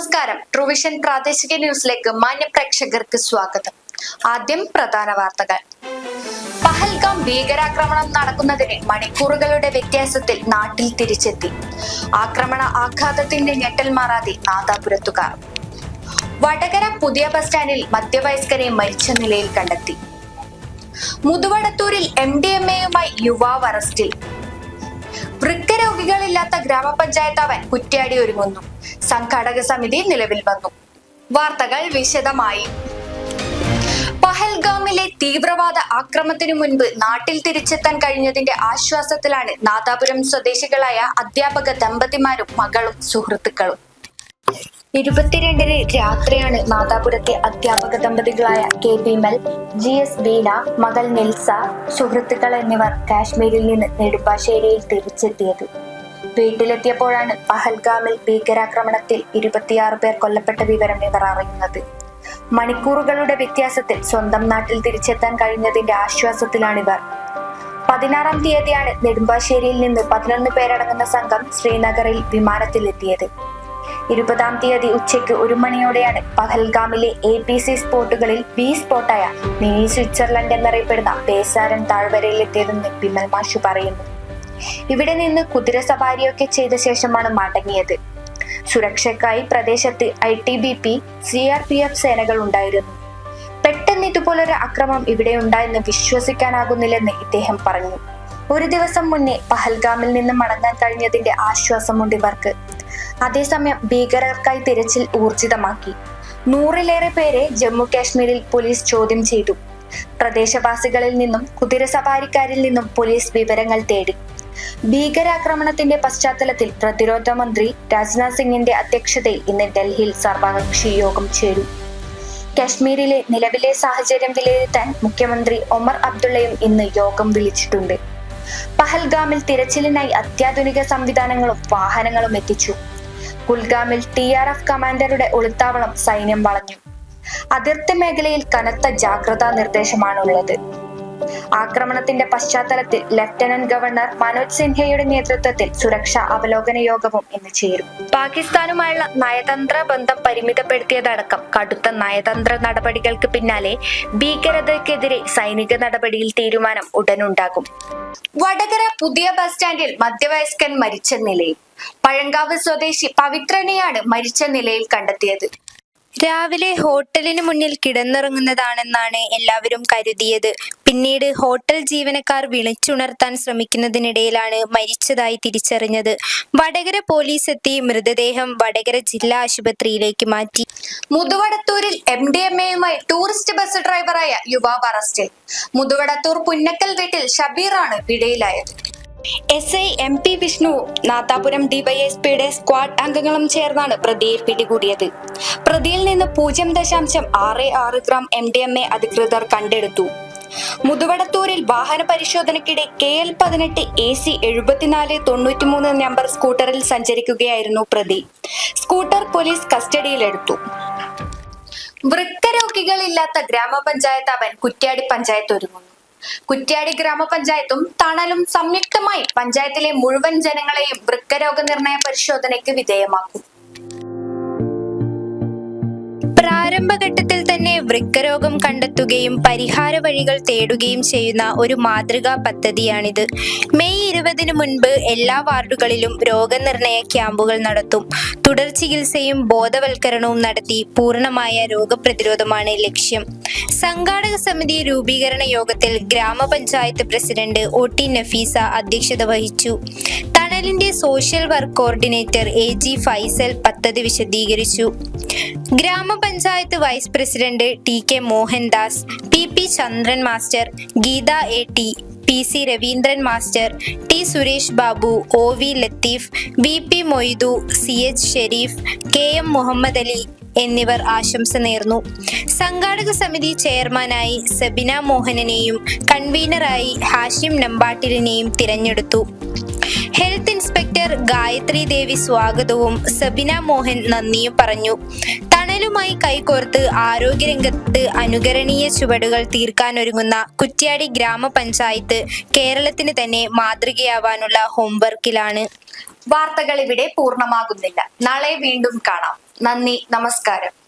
നമസ്കാരം. ട്രൂവിഷൻ പ്രാദേശിക ന്യൂസിലേക്ക് മാന്യ പ്രേക്ഷകർക്ക് സ്വാഗതം. ആദ്യം പ്രധാന വാർത്തകൾ. പഹൽഗാം ഭീകരാക്രമണം നടക്കുന്നതിന് മണിക്കൂറുകളുടെ വ്യത്യാസത്തിൽ നാട്ടിൽ തിരിച്ചെത്തി. ആക്രമണ ആഘാതത്തിന്റെ ഞെട്ടൽ മാറാതെ നാദാപുരത്തുകാർ. വടകര പുതിയ ബസ് സ്റ്റാൻഡിൽ മധ്യവയസ്കരെ മരിച്ച നിലയിൽ കണ്ടെത്തി. മുതുവടത്തൂരിൽ എം ഡി എം എയുമായി യുവാവ് അറസ്റ്റിൽ. വൃക്കരോഗികളില്ലാത്ത ഗ്രാമപഞ്ചായത്താവാൻ കുറ്റ്യാടി ഒരുങ്ങുന്നു. സംഘാടക സമിതി നിലവിൽ വന്നു. വാർത്തകൾ വിശദമായി. പഹൽഗാമിലെ തീവ്രവാദ ആക്രമത്തിനു മുൻപ് നാട്ടിൽ തിരിച്ചെത്താൻ കഴിഞ്ഞതിന്റെ ആശ്വാസത്തിലാണ് നാദാപുരം സ്വദേശികളായ അധ്യാപക ദമ്പതിമാരും മകളും സുഹൃത്തുക്കളും. ഇരുപത്തിരണ്ടിന് രാത്രിയാണ് മാതാപുരത്തെ അധ്യാപക ദമ്പതികളായ K Bimal G S Beena മകൾ നെൽസ സുഹൃത്തുക്കൾ എന്നിവർ കാശ്മീരിൽ നിന്ന് നെടുമ്പാശ്ശേരിയിൽ തിരിച്ചെത്തിയത്. വീട്ടിലെത്തിയപ്പോഴാണ് പഹൽഗാമിൽ ഭീകരാക്രമണത്തിൽ ഇരുപത്തിയാറ് പേർ കൊല്ലപ്പെട്ട വിവരം ഇവർ അറിയുന്നത്. മണിക്കൂറുകളുടെ വ്യത്യാസത്തിൽ സ്വന്തം നാട്ടിൽ തിരിച്ചെത്താൻ കഴിഞ്ഞതിന്റെ ആശ്വാസത്തിലാണിവർ. പതിനാറാം തീയതിയാണ് നെടുമ്പാശ്ശേരിയിൽ നിന്ന് പതിനൊന്ന് പേരടങ്ങുന്ന സംഘം ശ്രീനഗറിൽ വിമാനത്തിലെത്തിയത്. ഇരുപതാം തീയതി ഉച്ചയ്ക്ക് ഒരു മണിയോടെയാണ് പഹൽഗാമിലെ എ പി സി സ്പോട്ടുകളിൽ ബി സ്പോട്ടായ മിനി സ്വിറ്റ്സർലൻഡ് എന്നറിയപ്പെടുന്ന പേസാരൻ താഴ്വരയിലെത്തിയതെന്ന് വിമൽ മാഷു പറയുന്നു. ഇവിടെ നിന്ന് കുതിര സവാരിയൊക്കെ ചെയ്ത ശേഷമാണ് മടങ്ങിയത്. സുരക്ഷയ്ക്കായി പ്രദേശത്ത് I T B P C R P F സേനകൾ ഉണ്ടായിരുന്നു. പെട്ടെന്ന് ഇതുപോലൊരു അക്രമം ഇവിടെ ഉണ്ടായെന്ന് വിശ്വസിക്കാനാകുന്നില്ലെന്ന് ഇദ്ദേഹം പറഞ്ഞു. ഒരു ദിവസം മുന്നേ പഹൽഗാമിൽ നിന്ന് മടങ്ങാൻ കഴിഞ്ഞതിന്റെ ആശ്വാസമുണ്ട് ഇവർക്ക്. അതേസമയം ഭീകരർക്കായി തിരച്ചിൽ ഊർജിതമാക്കി. നൂറിലേറെ പേരെ ജമ്മു കാശ്മീരിൽ പോലീസ് ചോദ്യം ചെയ്തു. പ്രദേശവാസികളിൽ നിന്നും കുതിരസവാരിക്കാരിൽ നിന്നും പോലീസ് വിവരങ്ങൾ തേടി. ഭീകരാക്രമണത്തിന്റെ പശ്ചാത്തലത്തിൽ പ്രതിരോധ മന്ത്രി രാജ്നാഥ് സിംഗിന്റെ അധ്യക്ഷതയിൽ ഇന്ന് ഡൽഹിയിൽ സർവകക്ഷി യോഗം ചേരും. കശ്മീരിലെ നിലവിലെ സാഹചര്യം വിലയിരുത്താൻ മുഖ്യമന്ത്രി ഒമർ അബ്ദുള്ളയും ഇന്ന് യോഗം വിളിച്ചിട്ടുണ്ട്. പഹൽഗാമിൽ തിരച്ചിലിനായി അത്യാധുനിക സംവിധാനങ്ങളും വാഹനങ്ങളും എത്തിച്ചു. കുൽഗാമിൽ ടി ആർ എഫ് കമാൻഡറുടെ ഒളിത്താവളം സൈന്യം വളഞ്ഞു. അതിർത്തി മേഖലയിൽ കനത്ത ജാഗ്രതാ നിർദ്ദേശമാണുള്ളത്. ആക്രമണത്തിന്റെ പശ്ചാത്തലത്തിൽ ലഫ്റ്റനന്റ് ഗവർണർ മനോജ് സിൻഹയുടെ നേതൃത്വത്തിൽ സുരക്ഷാ അവലോകന യോഗവും ഇന്ന് ചേരും. പാകിസ്ഥാനുമായുള്ള നയതന്ത്ര ബന്ധം പരിമിതപ്പെടുത്തിയതടക്കം കടുത്ത നയതന്ത്ര നടപടികൾക്ക് പിന്നാലെ ഭീകരതയ്ക്കെതിരെ സൈനിക നടപടിയിൽ തീരുമാനം ഉടനുണ്ടാകും. വടകര പുതിയ ബസ് സ്റ്റാൻഡിൽ മധ്യവയസ്കൻ മരിച്ച നിലയിൽ. പഴങ്കാവ് സ്വദേശി പവിത്രനെയാണ് മരിച്ച നിലയിൽ കണ്ടെത്തിയത്. രാവിലെ ഹോട്ടലിന് മുന്നിൽ കിടന്നുറങ്ങുന്നതാണെന്നാണ് എല്ലാവരും കരുതിയത്. പിന്നീട് ഹോട്ടൽ ജീവനക്കാർ വിളിച്ചുണർത്താൻ ശ്രമിക്കുന്നതിനിടയിലാണ് മരിച്ചതായി തിരിച്ചറിഞ്ഞത്. വടകര പോലീസ് എത്തി മൃതദേഹം വടകര ജില്ലാ ആശുപത്രിയിലേക്ക് മാറ്റി. മുതുവടത്തൂരിൽ എം ഡി എം എയുമായി ടൂറിസ്റ്റ് ബസ് ഡ്രൈവറായ യുവാവ് അറസ്റ്റിൽ. മുതുവടത്തൂർ പുന്നക്കൽ വീട്ടിൽ ഷബീറാണ് പിടിയിലായത്. S I M P Vishnu Nadapuram ഡിവൈഎസ്പിയുടെ squad അംഗങ്ങളും ചേർന്നാണ് പ്രതിയെ പിടികൂടിയത്. പ്രതിയിൽ നിന്ന് പൂജ്യം ദശാംശം ആറ് ആറ് gram M D M A അധികൃതർ കണ്ടെടുത്തു. മുതുവടത്തൂരിൽ വാഹന പരിശോധനയ്ക്കിടെ കെ എൽ പതിനെട്ട് എ സി എഴുപത്തിനാല് തൊണ്ണൂറ്റിമൂന്ന് നമ്പർ സ്കൂട്ടറിൽ സഞ്ചരിക്കുകയായിരുന്നു പ്രതി. സ്കൂട്ടർ പോലീസ് കസ്റ്റഡിയിലെടുത്തു. വൃക്കരോഗികളില്ലാത്ത ഗ്രാമപഞ്ചായത്താവാൻ കുറ്റ്യാടി പഞ്ചായത്ത് ഒരുങ്ങുന്നു. കുറ്റ്യാടി ഗ്രാമപഞ്ചായത്തും തണലും സംയുക്തമായി പഞ്ചായത്തിലെ മുഴുവൻ ജനങ്ങളെയും വൃക്കരോഗ നിർണയ പരിശോധനയ്ക്ക് വിധേയമാക്കും. പ്രാരംഭഘട്ടത്തിൽ തന്നെ വൃക്കരോഗം കണ്ടെത്തുകയും പരിഹാര വഴികൾ തേടുകയും ചെയ്യുന്ന ഒരു മാതൃകാ പദ്ധതിയാണിത്. മെയ് ഇരുപതിന് മുൻപ് എല്ലാ വാർഡുകളിലും രോഗനിർണയ ക്യാമ്പുകൾ നടത്തും. തുടർ ചികിത്സയും ബോധവൽക്കരണവും നടത്തി പൂർണമായ രോഗപ്രതിരോധമാണ് ലക്ഷ്യം. സംഘാടക സമിതി രൂപീകരണ യോഗത്തിൽ ഗ്രാമപഞ്ചായത്ത് പ്രസിഡന്റ് ഒ ടി നഫീസ അധ്യക്ഷത വഹിച്ചു. തണലിന്റെ social work coordinator A G Faisal പദ്ധതി വിശദീകരിച്ചു. ഗ്രാമപഞ്ചായത്ത് vice president T K Mohandas P P Chandran master Geetha A T P C Raveendran master T Suresh Babu O V Latheef V P Moidu C H Shareef K M Muhammad Ali എന്നിവർ ആശംസ നേർന്നു. സംഘാടക സമിതി ചെയർമാനായി സബിന മോഹനനെയും കൺവീനറായി ഹാഷിം നമ്പാട്ടിലിനെയും തിരഞ്ഞെടുത്തു. Health inspector Gayathri ദേവി സ്വാഗതവും സബിന മോഹൻ നന്ദിയും പറഞ്ഞു. തണലുമായി കൈകോർത്ത് ആരോഗ്യരംഗത്ത് അനുകരണീയ ചുവടുകൾ തീർക്കാനൊരുങ്ങുന്ന കുറ്റ്യാടി ഗ്രാമപഞ്ചായത്ത് കേരളത്തിന് തന്നെ മാതൃകയാവാനുള്ള ഹോംവർക്കിലാണ്. വാർത്തകൾ ഇവിടെ പൂർണമാകുന്നില്ല. നാളെ വീണ്ടും കാണാം. നന്ദി നമസ്കാരം.